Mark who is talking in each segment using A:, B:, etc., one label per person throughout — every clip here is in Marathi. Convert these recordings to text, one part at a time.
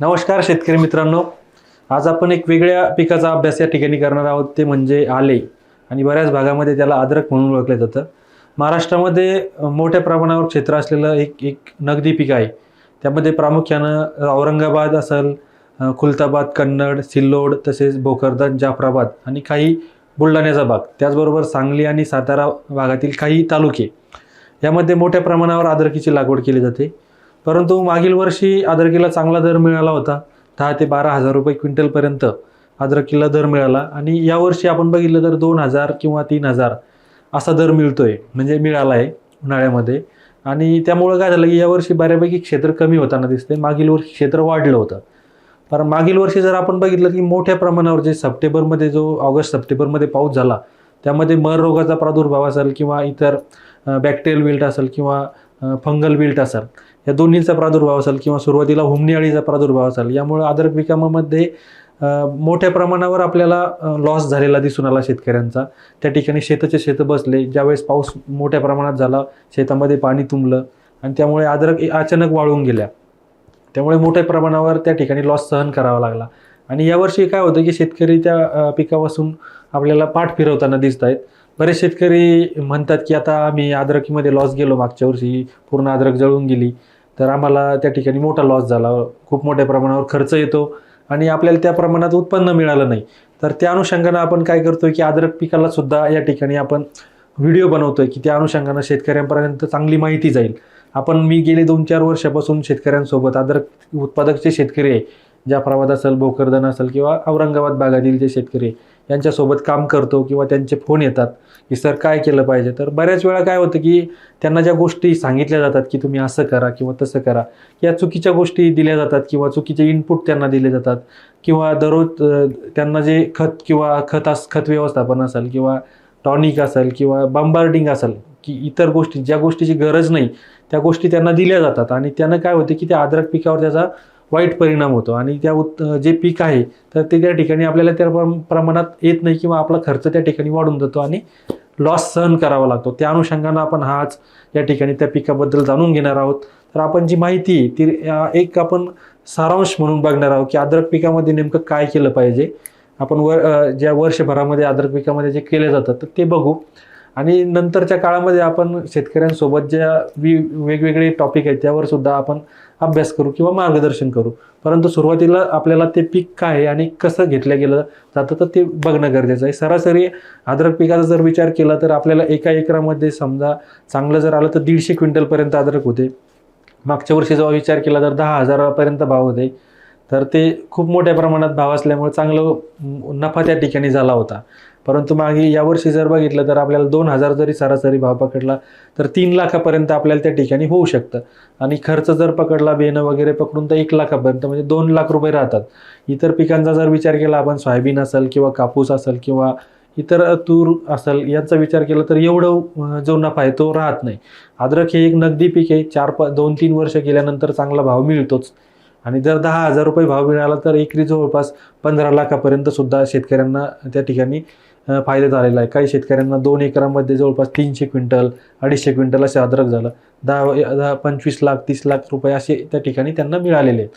A: नमस्कार शेतकरी मित्रांनो. आज आपण एक वेगळ्या पिकाचा अभ्यास या ठिकाणी करणार आहोत. ते म्हणजे आले. आणि बऱ्याच भागामध्ये त्याला अद्रक म्हणून ओळखलं जातं. महाराष्ट्रामध्ये मोठ्या प्रमाणावर क्षेत्र असलेलं एक एक नगदी पीक आहे. त्यामध्ये प्रामुख्यानं औरंगाबाद असेल खुलताबाद कन्नड सिल्लोड तसेच भोकरदन जाफराबाद आणि काही बुलढाण्याचा भाग. त्याचबरोबर सांगली आणि सातारा भागातील काही तालुके. यामध्ये मोठ्या प्रमाणावर अद्रकीची लागवड केली जाते. परंतु मागील वर्षी अद्रकीला चांगला दर मिळाला होता. दहा ते बारा हजार रुपये क्विंटलपर्यंत अद्रकीला दर मिळाला. आणि यावर्षी आपण बघितलं तर दोन हजार किंवा तीन हजार असा दर मिळतोय. म्हणजे मिळाला आहे उन्हाळ्यामध्ये. आणि त्यामुळं काय झालं की यावर्षी बऱ्यापैकी क्षेत्र कमी होताना दिसते मागील वर्षी क्षेत्र वाढलं होतं. पर मागील वर्षी जर आपण बघितलं की मोठ्या प्रमाणावर जे सप्टेंबरमध्ये जो ऑगस्ट सप्टेंबरमध्ये पाऊस झाला त्यामध्ये मर रोगाचा प्रादुर्भाव असेल किंवा इतर बॅक्टेरियल विल्ट असेल किंवा फंगल विल्ट असेल या दोन्हीचा प्रादुर्भाव असेल किंवा सुरुवातीला हुमणी अळीचा प्रादुर्भाव असेल यामुळे अद्रक पिकामध्ये मोठ्या प्रमाणावर आपल्याला लॉस झालेला दिसून आला शेतकऱ्यांचा. त्या ठिकाणी शेताचे शेतं बसले ज्यावेळेस पाऊस मोठ्या प्रमाणात झाला शेतामध्ये पाणी तुंबलं आणि त्यामुळे अद्रक अचानक वाळून गेल्या. त्यामुळे मोठ्या प्रमाणावर त्या ठिकाणी लॉस सहन करावा लागला. आणि यावर्षी काय होतं की शेतकरी त्या पिकापासून आपल्याला पाठ फिरवताना दिसत आहेत बरेच शेतकरी म्हणतात की आता आम्ही अद्रकीमध्ये लॉस गेलो मागच्या वर्षी पूर्ण अद्रक जळून गेली. तर आम्हाला त्या ठिकाणी मोठा लॉस झाला. खूप मोठ्या प्रमाणावर खर्च येतो आणि आपल्याला त्या प्रमाणात उत्पन्न मिळालं नाही. तर त्या अनुषंगानं आपण काय करतोय की अद्रक पिकाला सुद्धा या ठिकाणी आपण व्हिडिओ बनवतोय की त्या अनुषंगानं शेतकऱ्यांपर्यंत चांगली माहिती जाईल. आपण मी गेले दोन चार वर्षापासून शेतकऱ्यांसोबत अद्रक उत्पादक जे शेतकरी आहे जाफराबाद असेल भोकरदन असेल किंवा औरंगाबाद भागातील जे शेतकरी आहे यांच्यासोबत काम करतो किंवा त्यांचे फोन येतात की सर काय केलं पाहिजे? तर बऱ्याच वेळा काय होतं की त्यांना ज्या गोष्टी सांगितल्या जातात की तुम्ही असं करा किंवा तसं करा या चुकीच्या गोष्टी दिल्या जातात किंवा चुकीचे इनपुट त्यांना दिले जातात किंवा दररोज त्यांना जे खत किंवा खत अस खत व्यवस्थापन असेल किंवा टॉनिक असेल किंवा बंबार्डिंग असेल की इतर गोष्टी ज्या गोष्टीची गरज नाही त्या गोष्टी त्यांना दिल्या जातात. आणि त्यांना काय होते की त्या अद्रक पिकावर त्याचा वाईट परिणाम होतो. आणि त्या उत् जे पीक आहे तर ते त्या ठिकाणी आपल्याला त्या प्रमाणात येत नाही किंवा आपला खर्च त्या ठिकाणी वाढून जातो आणि लॉस सहन करावा लागतो. त्या अनुषंगानं आपण हाच आज या ठिकाणी त्या पिकाबद्दल जाणून घेणार आहोत. तर आपण जी माहिती ती एक आपण सारांश म्हणून बघणार आहोत की अद्रक पिकामध्ये नेमकं काय केलं पाहिजे. आपण वर ज्या वर्षभरामध्ये अद्रक पिकामध्ये जे केले जातं तर ते बघू. आणि नंतरच्या काळामध्ये आपण शेतकऱ्यांसोबत ज्या वि वेगवेगळे टॉपिक आहेत त्यावर सुद्धा आपण अभ्यास करू किंवा मार्गदर्शन करू. परंतु सुरुवातीला आपल्याला ते पीक काय आहे आणि कसं घेतलं गेलं जातं तर ते बघणं गरजेचं आहे. सरासरी अद्रक पिकाचा जर विचार केला तर आपल्याला एका एकरामध्ये समजा चांगलं जर आलं तर दीडशे क्विंटलपर्यंत अद्रक होते. मागच्या वर्षी जेव्हा विचार केला तर दहा हजारापर्यंत भाव होते. तर ते खूप मोठ्या प्रमाणात भाव असल्यामुळे चांगलं नफा त्या ठिकाणी झाला होता. परंतु मागे यावर्षी जर बघितलं तर आपल्याला दोन हजार जरी सरासरी भाव पकडला तर तीन लाखापर्यंत आपल्याला त्या ठिकाणी होऊ शकतं. आणि खर्च जर पकडला बेनं वगैरे पकडून तर एक लाखापर्यंत म्हणजे दोन लाख रुपये राहतात. इतर पिकांचा जर विचार केला आपण सोयाबीन असेल किंवा कापूस असेल किंवा इतर तूर असेल यांचा विचार केला तर एवढं जो नफा आहे तो राहत नाही. अद्रक हे एक नगदी पीक आहे. चार प दोन तीन वर्ष गेल्यानंतर चांगला भाव मिळतोच. आणि जर दहा हजार रुपये भाव मिळाला तर एकरी जवळपास पंधरा लाखापर्यंत सुद्धा शेतकऱ्यांना त्या ठिकाणी फायदा झालेला आहे. काही शेतकऱ्यांना दोन एकरामध्ये जवळपास तीनशे क्विंटल अडीचशे क्विंटल असे अद्रक झालं. दहा दहा पंचवीस लाख तीस लाख रुपये असे त्या ठिकाणी त्यांना मिळालेले आहेत.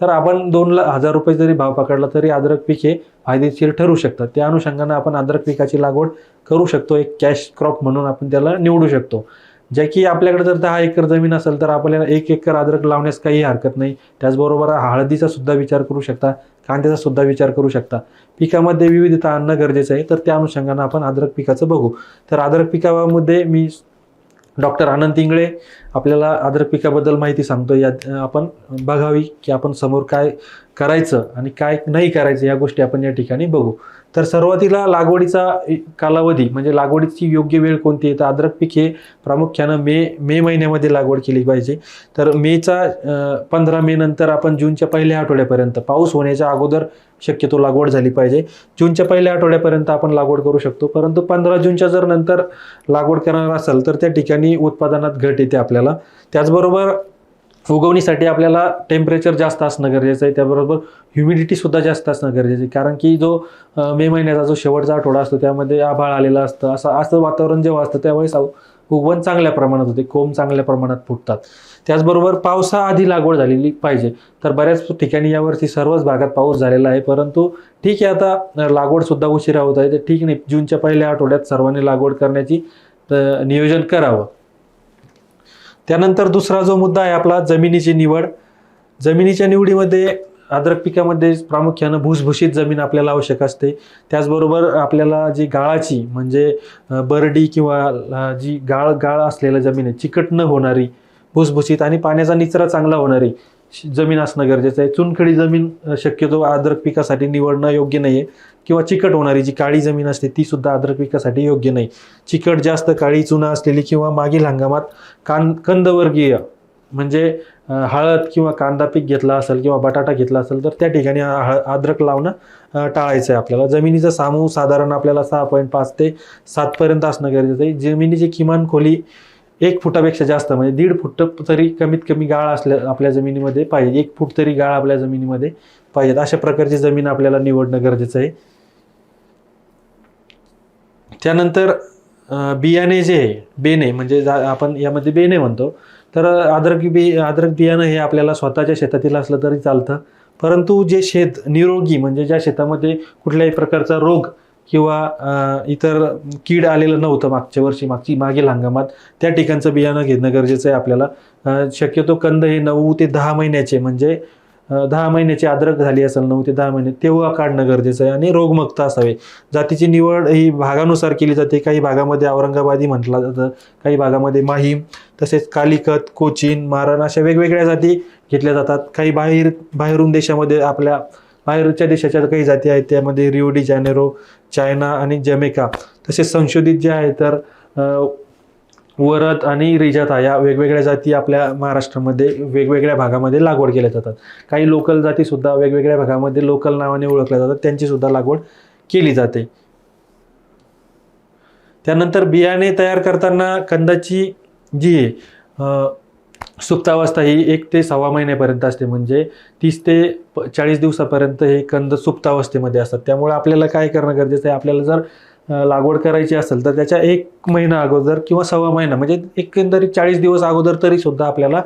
A: तर आपण दोन ला हजार रुपये जरी भाव पकडला तरी अद्रक पीक हे फायदेशीर ठरू शकतात त्या अनुषंगानं आपण अद्रक पिकाची लागवड करू शकतो. एक कॅश क्रॉप म्हणून आपण त्याला निवडू शकतो. ज्या की आपल्याकडे जर दहा एकर जमीन असेल तर आपल्याला एक एकर अद्रक लावण्यास काही हरकत नाही. त्याचबरोबर हळदीचा सुद्धा विचार करू शकता कांद्याचा सुद्धा विचार करू शकता. पिकामध्ये विविधता आणणं गरजेचं आहे तर त्या अनुषंगानं आपण अद्रक पिकाचं बघू. तर अद्रक पिकामध्ये मी डॉक्टर आनंद इंगळे आपल्याला अद्रक पिकाबद्दल माहिती सांगतो या आपण बघावी की आपण समोर काय करायचं आणि काय नाही करायचं या गोष्टी आपण या ठिकाणी बघू. तर सुरुवातीला लागवडीचा कालावधी म्हणजे लागवडीची योग्य वेळ कोणती आहे? तर अद्रक पीक हे प्रामुख्यानं मे मे महिन्यामध्ये लागवड केली पाहिजे. तर मेचा पंधरा मे नंतर आपण जूनच्या पहिल्या आठवड्यापर्यंत पाऊस होण्याच्या अगोदर शक्यतो लागवड झाली पाहिजे. जूनच्या पहिल्या आठवड्यापर्यंत आपण लागवड करू शकतो. परंतु पंधरा जूनच्या जर नंतर लागवड करणार असेल तर त्या ठिकाणी उत्पादनात घट येते आपल्याला. त्याचबरोबर उगवणीसाठी आपल्याला टेम्परेचर जास्त असणं गरजेचं आहे. त्याबरोबर ह्युमिडिटीसुद्धा जास्त असणं गरजेचं आहे. कारण की जो मे महिन्याचा जो शेवटचा आठवडा असतो त्यामध्ये आभाळ आलेला असतं. असं असं वातावरण जेव्हा असतं त्यावेळेस उगवण चांगल्या प्रमाणात होते. कोंब चांगल्या प्रमाणात फुटतात. त्याचबरोबर पावसाआधी लागवड झालेली पाहिजे. तर बऱ्याच ठिकाणी यावर्षी सर्वच भागात पाऊस झालेला आहे. परंतु ठीक आहे आता लागवडसुद्धा उशिरा होत आहे. तर ठीक नाही. जूनच्या पहिल्या आठवड्यात सर्वांनी लागवड करण्याची नियोजन करावं. त्यानंतर दुसरा जो मुद्दा आहे आपला जमिनीची निवड. जमिनीच्या निवडीमध्ये अद्रक पिकामध्ये प्रामुख्यानं भुसभुशीत जमीन आपल्याला आवश्यक असते. त्याचबरोबर आपल्याला जी गाळाची म्हणजे बरडी किंवा जी गाळ गाळ असलेल्या जमीन आहे चिकट न होणारी भुसभुशीत आणि पाण्याचा निचरा चांगला होणारी जमीन असणं गरजेचं आहे. चुनखडी जमीन शक्यतो अद्रक पिकासाठी निवडणं योग्य नाही आहे किंवा चिकट होणारी जी काळी जमीन असते ती सुद्धा अद्रक पिकासाठी योग्य नाही. चिकट जास्त काळी चुना असलेली किंवा मागील हंगामात कान कंदवर्गीय म्हणजे हळद किंवा कांदा पीक घेतला असेल किंवा बटाटा घेतला असेल तर त्या ठिकाणी हळ अद्रक लावणं टाळायचं आहे आपल्याला. जमिनीचा सामूह साधारण आपल्याला सहा पॉईंट पाच ते सातपर्यंत असणं गरजेचं आहे. जमिनीची किमान खोली एक फुटापेक्षा जास्त म्हणजे दीड फूट तरी कमीत कमी गाळ असल्या आपल्या जमिनीमध्ये पाहिजे. एक फूट तरी गाळ आपल्या जमिनीमध्ये पाहिजेत अशा प्रकारची जमीन आपल्याला निवडणं गरजेचं आहे. त्यानंतर बियाणे जे आहे बेने म्हणजे जा- आपण यामध्ये बेने म्हणतो. तर अद्रक बी अद्रक बियाणं हे आपल्याला स्वतःच्या शेतातील असलं तरी चालतं. परंतु जे शेत निरोगी म्हणजे ज्या शेतामध्ये कुठल्याही प्रकारचा रोग किंवा इतर कीड आलेलं नव्हतं मागच्या वर्षी मागची मागील हंगामात त्या ठिकाणचं बियाणं घेणं गरजेचं आहे आपल्याला. शक्यतो कंद हे नऊ ते दहा महिन्याचे म्हणजे दहा महिन्याची अद्रक झाली असेल नऊ ते दहा महिने तेव्हा काढणं गरजेचं आहे आणि रोगमुक्त असावे. जातीची निवड ही भागानुसार केली जाते. काही भागामध्ये औरंगाबादी म्हटलं जातं काही भागामध्ये माहीम तसेच कालिकत कोचीन मारण अशा वेगवेगळ्या जाती घेतल्या जातात. काही बाहेर बाहेरून देशामध्ये आपल्या बाहेरच्या देशाच्या काही जाती आहेत त्यामध्ये रिओ डी जॅनेरो चायना आणि जमेका. तसेच संशोधित जे आहे तर वरद आणि रिजाता या वेगवेगळ्या जाती आपल्या महाराष्ट्रामध्ये वेगवेगळ्या भागामध्ये लागवड केल्या जातात. काही लोकल जातीसुद्धा वेगवेगळ्या भागामध्ये लोकल नावाने ओळखल्या जातात. त्यांचीसुद्धा लागवड केली जाते. त्यानंतर बियाणे तयार करताना कंदाची जी आहे, सुप्तावस्था ही एक ते सव्वा महिन्यापर्यंत असते. म्हणजे तीस ते प- चाळीस दिवसापर्यंत हे कंद सुप्तावस्थेमध्ये असतात. त्यामुळे आपल्याला काय करणं गरजेचं आहे? आपल्याला जर लागवड करायची असेल तर त्याच्या एक महिना अगोदर किंवा सव्वा महिना म्हणजे एकंदरीत चाळीस दिवस अगोदर तरी सुद्धा आपल्याला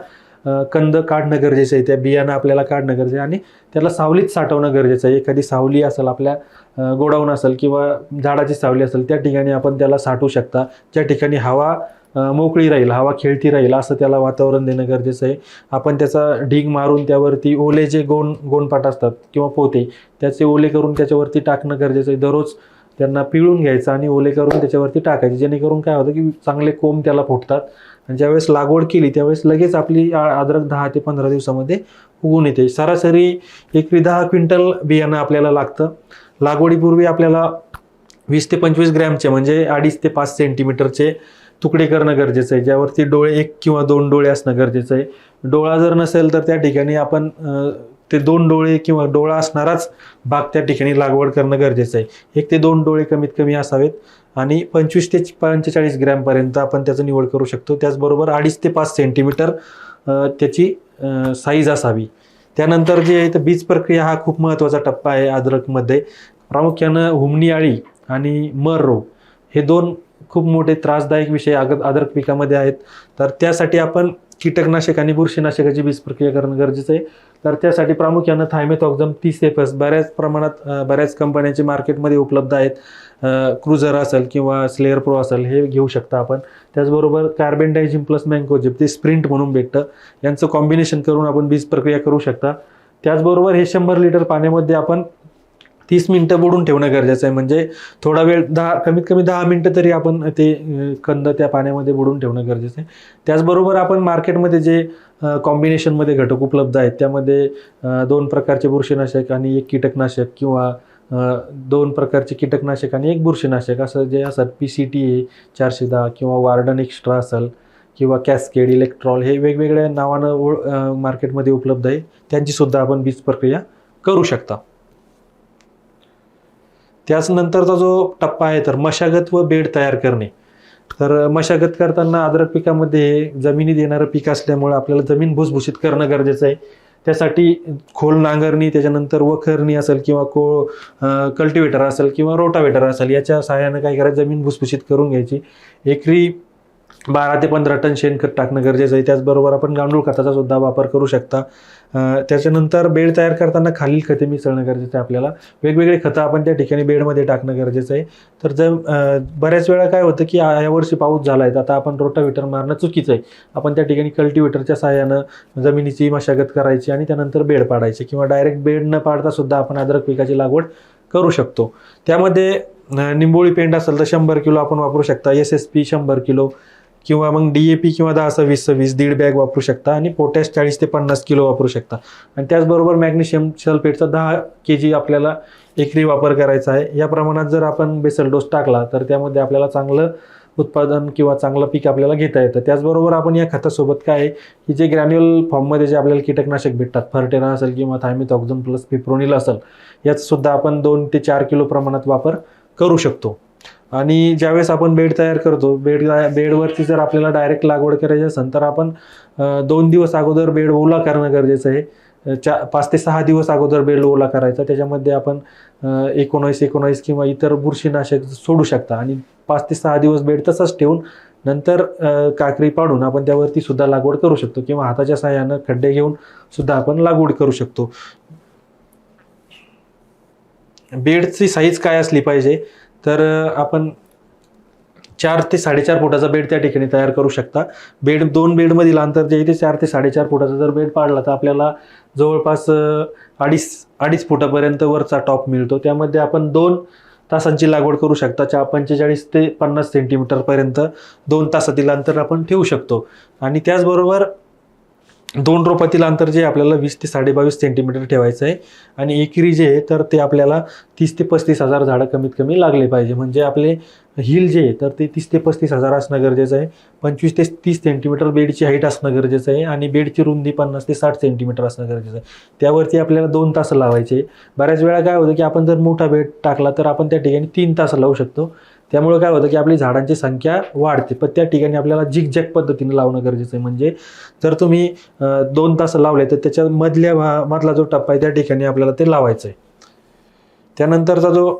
A: कंद काढणं गरजेचं आहे. त्या बियाणं आपल्याला काढणं गरजेचं आहे. आणि त्याला सावलीत साठवणं गरजेचं आहे. एखादी सावली असेल आपल्या गोडाऊन असेल किंवा झाडाची सावली असेल त्या ठिकाणी आपण त्याला साठवू शकता. ज्या ठिकाणी हवा मोकळी राहील हवा खेळती राहील असं त्याला वातावरण देणं गरजेचं आहे. आपण त्याचा ढीग मारून त्यावरती ओले जे गोण गोणपाट असतात किंवा पोते त्याचे ओले करून त्याच्यावरती टाकणं गरजेचं आहे. दररोज त्यांना पिळून घ्यायचं आणि ओले करून त्याच्यावरती टाकायचे. जेणेकरून काय होतं की चांगले कोंब त्याला फुटतात आणि ज्यावेळेस लागवड केली त्यावेळेस लगेच आपली अद्रक दहा ते पंधरा दिवसामध्ये उगून येते. सरासरी एकवी दहा क्विंटल बियाणं आपल्याला लागतं. लागवडीपूर्वी आपल्याला वीस ते पंचवीस ग्रॅमचे म्हणजे अडीच ते पाच सेंटीमीटरचे तुकडे करणं गरजेचं आहे. ज्यावरती डोळे एक किंवा दोन डोळे असणं गरजेचं आहे. डोळा जर नसेल तर त्या ठिकाणी आपण ते दोन डोळे किंवा डोळा असणाराच भाग त्या ठिकाणी लागवड करणं गरजेचं आहे. एक ते दोन डोळे कमीत कमी असावेत आणि पंचवीस ते पंचेचाळीस ग्रॅमपर्यंत आपण त्याचं निवड करू शकतो. त्याचबरोबर अडीच ते पाच सेंटीमीटर त्याची साईज असावी. त्यानंतर जे आहे तर बीज प्रक्रिया हा खूप महत्त्वाचा टप्पा आहे अद्रकमध्ये. प्रामुख्यानं हुमणी आळी आणि मर रोग हे दोन खूप मोठे त्रासदायक विषय अग आदरक पिकामध्ये आहेत. तर त्यासाठी आपण कीटकनाशक आणि बुरशीनाशकाची बीज प्रक्रिया करणं गरजेचं आहे. तर त्यासाठी प्रामुख्यानं थायमेथॉक्झम तीस एफस बऱ्याच प्रमाणात बऱ्याच कंपन्यांचे मार्केटमध्ये उपलब्ध आहेत. क्रुझर असेल किंवा स्लेअर प्रो असेल हे घेऊ शकता आपण. त्याचबरोबर कार्बन डायझिम प्लस मँकोजिप ते स्प्रिंट म्हणून भेटतं. यांचं कॉम्बिनेशन करून आपण बीज प्रक्रिया करू शकता. त्याचबरोबर हे शंभर लिटर पाण्यामध्ये आपण तीस मिनटं बुडून ठेवणं गरजेचं आहे. म्हणजे थोडा वेळ दहा कमीत कमी दहा मिनटं तरी आपण ते कंद त्या पाण्यामध्ये बुडून ठेवणं गरजेचं आहे. त्याचबरोबर आपण मार्केटमध्ये जे कॉम्बिनेशनमध्ये घटक उपलब्ध आहेत त्यामध्ये दोन प्रकारचे बुरशीनाशक आणि एक कीटकनाशक किंवा दोन प्रकारचे कीटकनाशक आणि एक बुरशीनाशक. असं जे असतात पी सी टी ए चारशे दहा किंवा वार्डन एक्स्ट्रा असेल किंवा कॅस्केड इलेक्ट्रॉल हे वेगवेगळ्या नावानं ओळ मार्केटमध्ये उपलब्ध आहे. त्यांचीसुद्धा आपण बीज प्रक्रिया करू शकता. त्याचनंतरचा जो टप्पा आहे तर मशागत व बेड तयार करणे. तर मशागत करताना अद्रक पिकामध्ये जमिनीत येणारं पीक असल्यामुळे आपल्याला जमीन भुसभुशीत करणं गरजेचं आहे. त्यासाठी खोल नांगरणी त्याच्यानंतर वखरणी असेल किंवा को कल्टिवेटर असेल किंवा रोटावेटर असेल याच्या सहाय्यानं काय करायचं? जमीन भुसभुशीत करून घ्यायची. एकरी बारा ते पंधरा टन शेणखत टाकणं गरजेचं आहे. त्याचबरोबर आपण गांडूळ खताचा सुद्धा वापर करू शकता. त्याच्यानंतर बेड तयार करताना खालील खते मिसळणं गरजेचं आहे आपल्याला. वेगवेगळे खतं आपण त्या ठिकाणी बेडमध्ये टाकणं गरजेचं आहे. तर जर बऱ्याच वेळा काय होतं की यावर्षी पाऊस झाला आहे तर आता आपण रोटाव्हिटर मारणं चुकीचं आहे. आपण त्या ठिकाणी कल्टिवेटरच्या सहाय्यानं जमिनीची मशागत करायची आणि त्यानंतर बेड पाडायचे किंवा डायरेक्ट बेड न पाडता सुद्धा आपण अद्रक पिकाची लागवड करू शकतो. त्यामध्ये निंबोळी पेंड असेल तर शंभर किलो आपण वापरू शकता. एस एस पी शंभर किलो. किंवा मग डी ए पी किंवा दहा सव्वीस सव्वीस दीड बॅग वापरू शकता आणि पोटॅश चाळीस ते पन्नास किलो वापरू शकता. आणि त्याचबरोबर मॅग्नेशियम सल्फेटचा दहा के जी आपल्याला एकरी वापर करायचा आहे. या प्रमाणात जर आपण बेसल डोस टाकला तर त्यामध्ये आपल्याला चांगलं उत्पादन किंवा चांगलं पीक आपल्याला घेता येतं. त्याचबरोबर आपण या खतासोबत काय आहे की जे ग्रॅन्युअल फॉर्ममध्ये जे आपल्याला कीटकनाशक भेटतात फर्टेरा असेल किंवा थायमिथॉक्झम प्लस पिप्रोनिल असेल याचासुद्धा आपण दोन ते चार किलो प्रमाणात वापर करू शकतो. आणि ज्यावेळेस आपण बेड तयार करतो बेड बेडवरती जर आपल्याला डायरेक्ट लागवड करायची असेल तर आपण दोन दिवस अगोदर बेड ओला करणं गरजेचं आहे. चा पाच ते सहा दिवस अगोदर बेड ओला करायचा. त्याच्यामध्ये आपण अं, एकोणावीस किंवा इतर बुरशीनाशक सोडू शकता. आणि पाच ते सहा दिवस बेड तसंच ठेवून नंतर काकरी पाडून आपण त्यावरती सुद्धा लागवड करू शकतो. किंवा हाताच्या सहाय्यानं खड्डे घेऊन सुद्धा आपण लागवड करू शकतो. बेडची साईज काय असली पाहिजे? तर आपण चार ते साडेचार फुटाचा बेड त्या ठिकाणी तयार करू शकता. बेड दोन बेडमधील अंतर जे आहे ते चार ते साडेचार फुटाचा जर बेड पाडला तर आपल्याला जवळपास अडीच अडीच फुटापर्यंत वरचा टॉप मिळतो. त्यामध्ये आपण दोन तासांची लागवड करू शकता चा पंचेचाळीस ते पन्नास सेंटीमीटरपर्यंत दोन तासातील अंतर आपण ठेवू शकतो. आणि त्याचबरोबर दोन रोपातील अंतर जे आपल्याला वीस ते साडेबावीस सेंटीमीटर ठेवायचं आहे. आणि एकरी जे आहे तर ते आपल्याला तीस ते पस्तीस हजार झाडं कमीत कमी लागले पाहिजे. म्हणजे आपले हिल जे आहे तर ते तीस ते पस्तीस हजार असणं गरजेचं आहे. पंचवीस ते तीस सेंटीमीटर बेडची हाईट असणं गरजेचं आहे. आणि बेडची रुंदी पन्नास ते साठ सेंटीमीटर असणं गरजेचं आहे. त्यावरती आपल्याला दोन तास लावायचे. बऱ्याच वेळा काय होतं की आपण जर मोठा बेड टाकला तर आपण त्या ठिकाणी तीन तास लावू शकतो. त्यामुळे काय होतं की आपली झाडांची संख्या वाढते पण त्या ठिकाणी आपल्याला झिकझॅक पद्धतीने लावणं गरजेचं आहे. म्हणजे जर तुम्ही दोन तास लावले तर त्याच्या मधल्या मधला जो टप्पा आहे त्या ठिकाणी आपल्याला ते लावायचं आहे त्यानंतरचा जो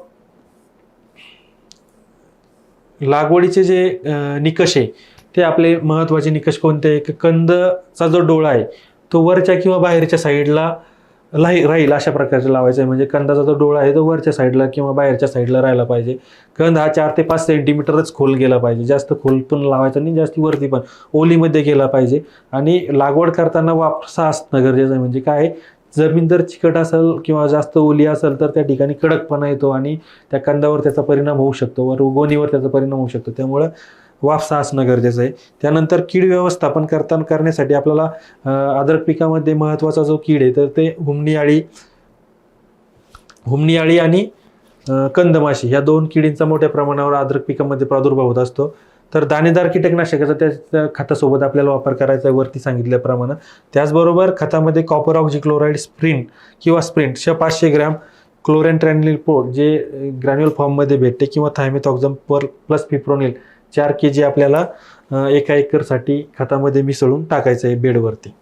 A: लागवडीचे जे निकष आहे ते आपले महत्त्वाचे निकष कोणते आहे? कंदचा जो डोळा आहे तो वरच्या किंवा बाहेरच्या साईडला लाही राहील अशा प्रकारचे लावायचं. आहे म्हणजे कंदाचा जो डोळा आहे तो वरच्या साईडला किंवा बाहेरच्या साईडला राहायला पाहिजे. कंद हा चार ते पाच सेंटीमीटरच खोल गेला पाहिजे. जास्त खोल पण लावायचा नाही जास्त वरती पण. ओलीमध्ये गेला पाहिजे. आणि लागवड करताना वापसा असणं गरजेचं आहे. म्हणजे काय जमीन जर चिकट असेल किंवा जास्त ओली असेल तर त्या ठिकाणी कडकपणा येतो आणि त्या कंदावर त्याचा परिणाम होऊ शकतो व उगवणीवर त्याचा परिणाम होऊ शकतो. त्यामुळं वाफसा असणं गरजेचं आहे. त्यानंतर कीड व्यवस्थापन करताना करण्यासाठी आपल्याला अद्रक पिकामध्ये महत्त्वाचा जो कीड आहे तर ते हुमणी आळी हुमणी आळी आणि कंदमाशी या दोन किडींचा मोठ्या प्रमाणावर अद्रक पिकामध्ये प्रादुर्भाव होत असतो. तर दाणेदार कीटकनाशकाचा त्या खतासोबत आपल्याला वापर करायचा आहे वरती सांगितल्याप्रमाणे. त्याचबरोबर खतामध्ये कॉपर ऑक्झिक्लोराईड स्प्रिंट किंवा स्प्रिंट श पाचशे ग्रॅम क्लोरेन ट्रॅनिलपोर्ट जे ग्रॅन्युअल फॉर्ममध्ये भेटते किंवा थायमेथॉक्झम पर प्लस पिप्रोनिल चार के जी आपल्याला एका एकरसाठी खतामध्ये मिसळून टाकायचं आहे बेडवरती.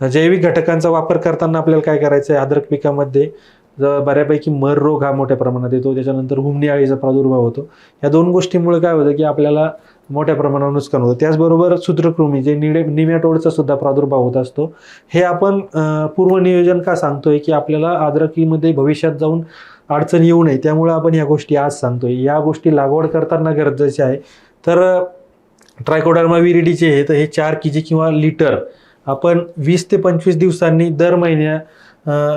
A: जैविक घटकांचा वापर करताना आपल्याला काय करायचं आहे? अद्रक पिकामध्ये बऱ्यापैकी मर रोग हा मोठ्या प्रमाणात येतो. त्याच्यानंतर हुमणी अळीचा प्रादुर्भाव होतो. या दोन गोष्टीमुळे काय होतं की आपल्याला मोठ्या प्रमाणावर नुकसान होतं. त्याचबरोबर सूत्रकृमी जे निडे निम्याटोडचा सुद्धा प्रादुर्भाव होत असतो. हे आपण पूर्वनियोजन का सांगतोय की आपल्याला अद्रकीमध्ये भविष्यात जाऊन अडचण येऊ नये. त्यामुळे आपण या गोष्टी आज सांगतोय. या गोष्टी लागवड करताना गरजेचे आहे तर ट्रायकोडर्मा विरिडीचे हे तर हे चार के जी किंवा लिटर आपण वीस ते पंचवीस दिवसांनी दर महिन्या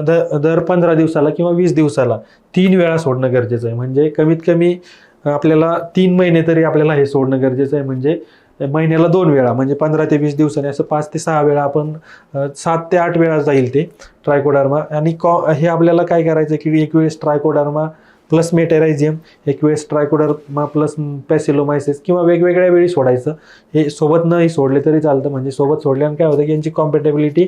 A: दर दर पंधरा दिवसाला किंवा वीस दिवसाला तीन वेळा सोडणं गरजेचं आहे. म्हणजे कमीत कमी आपल्याला तीन महिने तरी आपल्याला हे सोडणं गरजेचं आहे. म्हणजे महिन्याला दोन वेळा म्हणजे पंधरा ते वीस दिवसांनी असं पाच ते सहा वेळा आपण सात ते आठ वेळा जाईल ते ट्रायकोडर्मा. आणि कॉ हे आपल्याला काय करायचं की एक वेळेस ट्रायकोडर्मा प्लस मेटेरायझियम एक वेळेस ट्रायकोडर्मा प्लस पॅसिलोमायसिस किंवा वेगवेगळ्या वेळी सोडायचं. हे सोबत नाही सोडले तरी चालतं म्हणजे सोबत सोडल्याने काय होतं की यांची कॉम्पॅटेबिलिटी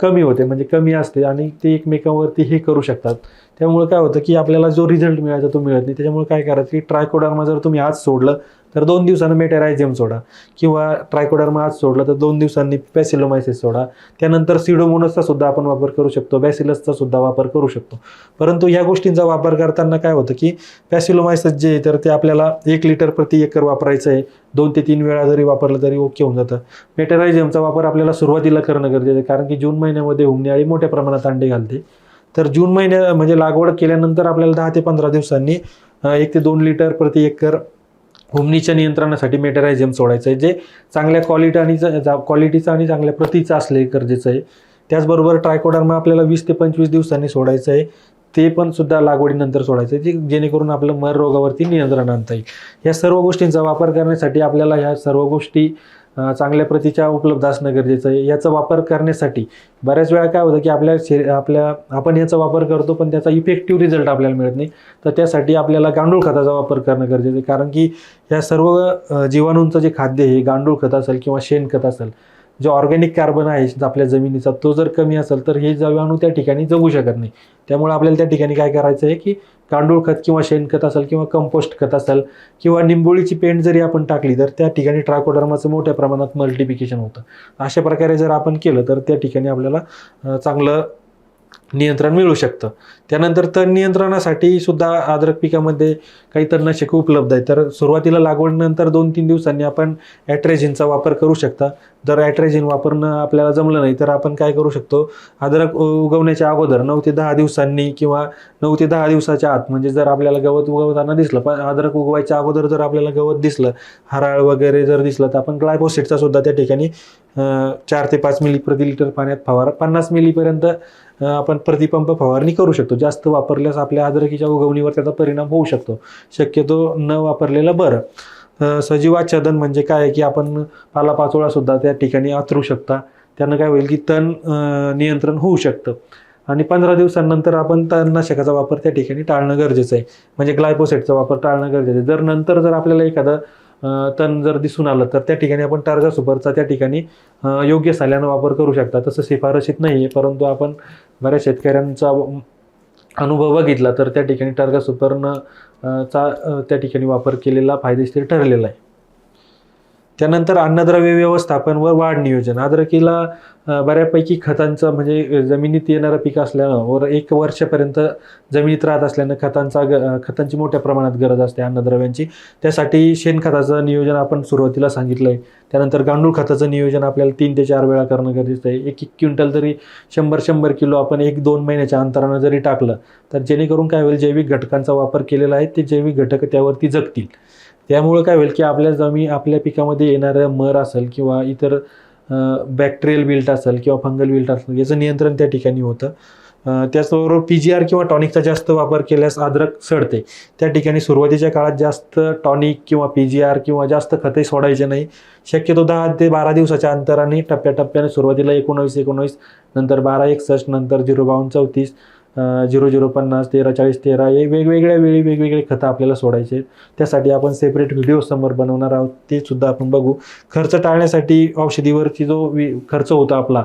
A: कमी होते म्हणजे कमी असते आणि ते एकमेकांवरती हे करू शकतात. त्यामुळे काय होतं की आपल्याला जो रिझल्ट मिळायचा तो मिळत नाही. त्याच्यामुळे काय करायचं की ट्रायकोडर्मा जर तुम्ही आज सोडलं तर दोन दिवसानं मेटेरायझियम सोडा किंवा ट्रायकोडर्मा आज सोडलं तर दोन दिवसांनी पॅसिलोमायसिस सोडा. त्यानंतर सिडोमोनसचा सुद्धा आपण वापर करू शकतो बॅसिलसचा सुद्धा वापर करू शकतो. परंतु ह्या गोष्टींचा वापर करताना काय होतं की पॅसिलोमायसिस जे आहे तर ते आपल्याला एक लिटर प्रति एकर वापरायचं आहे दोन ते तीन वेळा जरी वापरलं तरी ओके होऊन जातं. मेटेरायझियमचा वापर आपल्याला सुरुवातीला करणं गरजेचं आहे कारण की जून महिन्यामध्ये हुमणी मोठ्या प्रमाणात अंडे घालते. तर जून महिन्या म्हणजे लागवड केल्यानंतर आपल्याला दहा ते पंधरा दिवसांनी एक ते दोन लिटर प्रति एकर होमनीच्या नियंत्रणासाठी मेटेरायझियम सोडायचं आहे. जे चांगल्या क्वालिटी आणि क्वालिटीचं आणि चांगल्या प्रतीचं असले गरजेचं आहे. त्याचबरोबर ट्रायकोडर्मा आपल्याला वीस ते पंचवीस दिवसांनी सोडायचं आहे. ते पण सुद्धा लागवडीनंतर सोडायचं आहे जे जेणेकरून आपलं मर रोगावरती नियंत्रण आणता येईल. या सर्व गोष्टींचा वापर करण्यासाठी आपल्याला ह्या सर्व गोष्टी चांगल्या प्रतीच्या उपलब्ध असणं गरजेचं आहे. याचा वापर करण्यासाठी बऱ्याच वेळा काय होतं की आपल्या शरी आपल्या आपण याचा वापर करतो पण त्याचा इफेक्टिव्ह रिझल्ट आपल्याला मिळत नाही. तर त्यासाठी आपल्याला गांडूळ खताचा वापर करणं गरजेचं आहे. कारण की या सर्व जीवाणूंचं जे खाद्य हे गांडूळ खत असेल किंवा शेणखत असेल जो ऑर्गॅनिक कार्बन आहे आपल्या जमिनीचा तो जर कमी असेल तर हे जीवाणू त्या ठिकाणी जगू शकत नाही. त्यामुळे आपल्याला त्या ठिकाणी काय करायचं आहे की गांडूळ खत किंवा शेणखत असेल किंवा कंपोस्ट खत असेल किंवा निंबोळीची पेंट जरी आपण टाकली तर त्या ठिकाणी ट्रायकोडर्माचं मोठ्या प्रमाणात मल्टिप्लिकेशन होतं. अशा प्रकारे जर आपण केलं तर त्या ठिकाणी आपल्याला चांगलं नियंत्रण मिळू शकतं. त्यानंतर तण नियंत्रणासाठी सुद्धा अद्रक पिकामध्ये काही तणनाशके उपलब्ध आहेत. तर सुरुवातीला लागवडनंतर दोन तीन दिवसांनी आपण ॲट्रेजिनचा वापर करू शकता. जर ॲट्रेजिन वापरणं आपल्याला जमलं नाही तर आपण काय करू शकतो? अद्रक उगवण्याच्या अगोदर नऊ ते दहा दिवसांनी किंवा नऊ ते दहा दिवसाच्या आत म्हणजे जर आपल्याला गवत उगवताना दिसलं पण अद्रक उगवायच्या अगोदर जर आपल्याला गवत दिसलं हराळ वगैरे जर दिसलं तर आपण ग्लायफोसेटचा सुद्धा त्या ठिकाणी चार ते पाच मिली प्रति लिटर पाण्यात फवारा. पन्नास मिलीपर्यंत आपण प्रतिपंप फवारणी करू शकतो. जास्त वापरल्यास आपल्या अद्रकीच्या उगवणीवर त्याचा परिणाम होऊ शकतो. शक्यतो न वापरलेलं बरं. सजीवाच्छादन म्हणजे काय आहे की आपण पालापाचोळा सुद्धा त्या ठिकाणी आतरू शकता. त्यानं काय होईल की तण नियंत्रण होऊ शकतं. आणि पंधरा दिवसांनंतर आपण तणनाशकाचा वापर त्या ठिकाणी टाळणं गरजेचं आहे. म्हणजे ग्लायपोसेटचा वापर टाळणं गरजेचं आहे. जर नंतर जर आपल्याला एखादं तण जर दिसून आलं तर त्या ठिकाणी आपण टार्गा सुपरचा त्या ठिकाणी योग्य साल्यानं वापर करू शकता. तसं शिफारशीत नाही आहे परंतु आपण बऱ्याच शेतकऱ्यांचा अनुभव बघितला तर त्या ठिकाणी टार्गा सुपर्ण चा त्या ठिकाणी वापर केलेला फायदेशीर ठरलेला आहे. त्यानंतर अन्नद्रव्य व्यवस्थापन व वाढ नियोजन. अद्रकीला बऱ्यापैकी खतांचं म्हणजे जमिनीत येणारं पीक असल्यानं वर एक वर्षापर्यंत जमिनीत राहत असल्यानं खतांचा ग खतांची मोठ्या प्रमाणात गरज असते अन्नद्रव्यांची. त्यासाठी शेणखताचं नियोजन आपण सुरुवातीला सांगितलं आहे त्यानंतर गांडूळ खताचं नियोजन आपल्याला तीन ते चार वेळा करणं गरजेचं आहे. एक एक क्विंटल तरी शंभर शंभर किलो आपण एक दोन महिन्याच्या अंतरानं जरी टाकलं तर जेणेकरून काय होईल? जैविक घटकांचा वापर केलेला आहे ते जैविक घटक त्यावरती जगतील. त्यामुळं काय होईल की आपल्या जमी आपल्या पिकामध्ये येणारं मर असेल किंवा इतर बॅक्टेरियल बिल्ट असेल किंवा फंगल बिल्ट असेल याचं नियंत्रण त्या ठिकाणी होतं. त्याचबरोबर पी जी आर किंवा टॉनिकचा जास्त वापर केल्यास अद्रक सडते. त्या ठिकाणी सुरुवातीच्या काळात जास्त टॉनिक किंवा पी जी आर किंवा जास्त खते सोडायचे नाही. शक्यतो दहा ते बारा दिवसाच्या अंतराने टप्प्याटप्प्याने सुरुवातीला एकोणावीस एकोणावीस नंतर बारा एकसष्ट नंतर झिरो बावन्न चौतीस झिरो झिरो पन्नास तेरा चाळीस तेरा हे वेगवेगळ्या वेळी वेगवेगळे खतं आपल्याला सोडायचे. आहेत. त्यासाठी आपण सेपरेट व्हिडिओ समोर बनवणार आहोत. ते सुद्धा आपण बघू. खर्च टाळण्यासाठी औषधीवरची जो वि खर्च होता आपला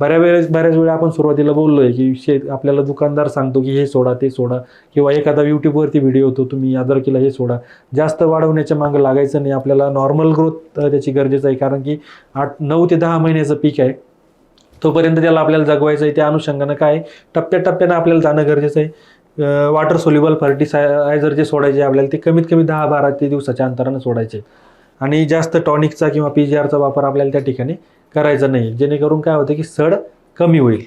A: बऱ्या वेळेस बऱ्याच वेळा आपण सुरुवातीला बोललो आहे की शे आपल्याला दुकानदार सांगतो की हे सोडा ते सोडा. किंवा एखादा यूट्यूबवरती व्हिडिओ होतो तुम्ही अदरकीला हे सोडा. जास्त वाढवण्याच्या मागं लागायचं नाही. आपल्याला नॉर्मल ग्रोथ त्याची गरजेचं आहे. कारण की आठ नऊ ते दहा महिन्याचं पीक आहे. तोपर्यंत त्याला आपल्याला जगवायचं आहे त्या अनुषंगानं काय टप्प्याटप्प्यानं आपल्याला जाणं गरजेचं आहे. वॉटर सोल्युबल फर्टिसायझर जे सोडायचे आपल्याला ते कमीत कमी दहा बारा ते दिवसाच्या अंतरानं सोडायचे. आणि जास्त टॉनिकचा किंवा पी जी आरचा वापर आपल्याला त्या ठिकाणी करायचा नाही. जेणेकरून काय होतं की सड कमी होईल.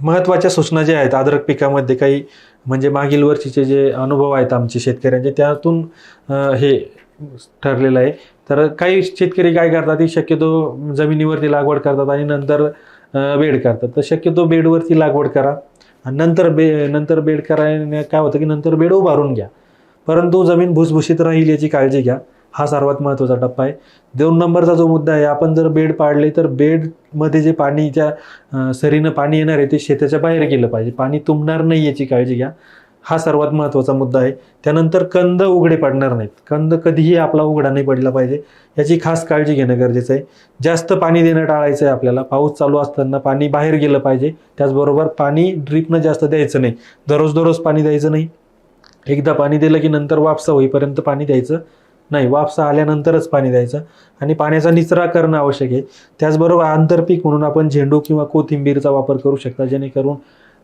A: महत्त्वाच्या सूचना ज्या आहेत अद्रक पिकामध्ये काही म्हणजे मागील वर्षीचे जे अनुभव आहेत आमचे शेतकऱ्यांचे त्यातून हे ठरलेलं आहे. तर काही शेतकरी काय करतात की शक्यतो जमिनीवरती लागवड करतात आणि नंतर बेड करतात. तर शक्यतो बेडवरती लागवड करा आणि नंतर बे नंतर बेड करायने काय होतं की नंतर बेड उभारून घ्या. परंतु जमीन भुसभुशीत राहील याची काळजी घ्या. हा सर्वात महत्त्वाचा टप्पा आहे. दोन नंबरचा जो मुद्दा आहे आपण जर बेड पाडले तर बेडमध्ये जे पाणी ज्या सरीनं पाणी येणार आहे ते शेताच्या बाहेर गेलं पाहिजे. पाणी तुंबणार नाही याची काळजी घ्या. हा सर्वात महत्त्वाचा मुद्दा आहे. त्यानंतर कंद उघडे पडणार नाहीत. कंद कधीही आपला उघडा नाही पडला पाहिजे. याची खास काळजी घेणं गरजेचं आहे. जास्त पाणी देणं टाळायचं आहे आपल्याला. पाऊस चालू असताना पाणी बाहेर गेलं पाहिजे. त्याचबरोबर पाणी ड्रीपनं जास्त द्यायचं नाही. दररोज दररोज पाणी द्यायचं नाही. एकदा पाणी दिलं की नंतर वापसा होईपर्यंत पाणी द्यायचं नाही. वापसा आल्यानंतरच पाणी द्यायचं. आणि पाण्याचा निचरा करणं आवश्यक आहे. त्याचबरोबर आंतरपीक म्हणून आपण झेंडू किंवा कोथिंबीरचा वापर करू शकता. जेणेकरून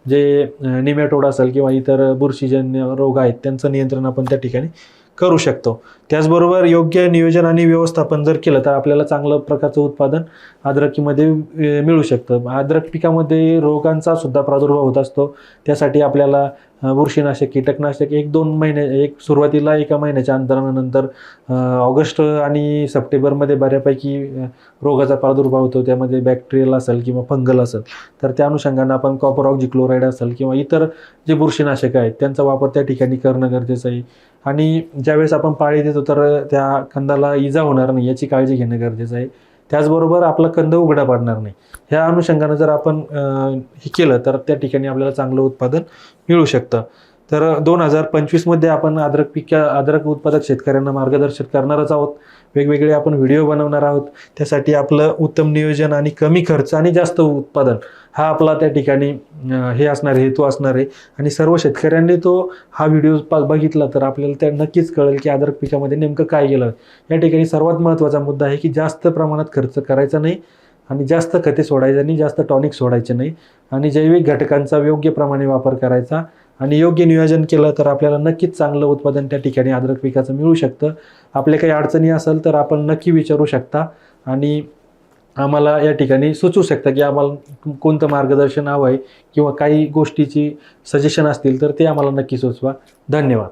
A: जे निमेटोड असेल किंवा इतर बुरशीजन्य रोग आहेत त्यांचं नियंत्रण आपण त्या ठिकाणी करू शकतो. त्याचबरोबर योग्य नियोजन आणि व्यवस्थापन जर केलं तर आपल्याला चांगलं प्रकारचं उत्पादन अद्रकीमध्ये मिळू शकतं. अद्रक पिकामध्ये रोगांचा सुद्धा प्रादुर्भाव होत असतो. त्यासाठी आपल्याला बुरशीनाशक कीटकनाशक एक दोन महिने एक सुरुवातीला एका महिन्याच्या अंतरानंतर ऑगस्ट आणि सप्टेंबरमध्ये बऱ्यापैकी रोगाचा प्रादुर्भाव होतो. त्यामध्ये बॅक्टेरियल असेल किंवा फंगल असेल तर त्या अनुषंगानं आपण कॉपर ऑक्झिक्लोराईड असेल किंवा इतर जे बुरशीनाशक आहेत त्यांचा वापर त्या ठिकाणी करणं गरजेचं आहे. आणि ज्यावेळेस आपण पाळी देतो तर त्या कंदाला इजा होणार नाही याची काळजी घेणं गरजेचं आहे. त्याचबरोबर आपला कंद उघडा पडणार नाही. ह्या अनुषंगानं जर आपण हे केलं तर त्या ठिकाणी आपल्याला चांगलं उत्पादन मिळू शकतं. तर दोन हजार पंचवीसमध्ये आपण अद्रक पिक अद्रक उत्पादक शेतकऱ्यांना मार्गदर्शन करणारच आहोत. वेगवेगळे आपण व्हिडिओ बनवणार आहोत. त्यासाठी आपलं उत्तम नियोजन आणि कमी खर्च आणि जास्त उत्पादन हा आपला त्या ठिकाणी हे असणार आहे हेतू असणार आहे. आणि सर्व शेतकऱ्यांनी तो हा व्हिडिओ बघितला तर आपल्याला त्या नक्कीच कळेल की अद्रक पिकामध्ये नेमकं काय गेलं. या ठिकाणी सर्वात महत्त्वाचा मुद्दा आहे की जास्त प्रमाणात खर्च करायचा नाही आणि जास्त खते सोडायचं नाही जास्त टॉनिक सोडायचे नाही. आणि जैविक घटकांचा योग्य प्रमाणे वापर करायचा आणि योग्य नियोजन केलं तर आपल्याला नक्कीच चांगलं उत्पादन त्या ठिकाणी अद्रक पिकाचं मिळू शकतं. आपल्या काही अडचणी असेल तर आपण नक्की विचारू शकता. आणि आम्हाला या ठिकाणी सुचवू शकता की आम्हाला कोणतं मार्गदर्शन हवं आहे किंवा काही गोष्टीची सजेशन असतील तर ते आम्हाला नक्की सुचवा. धन्यवाद.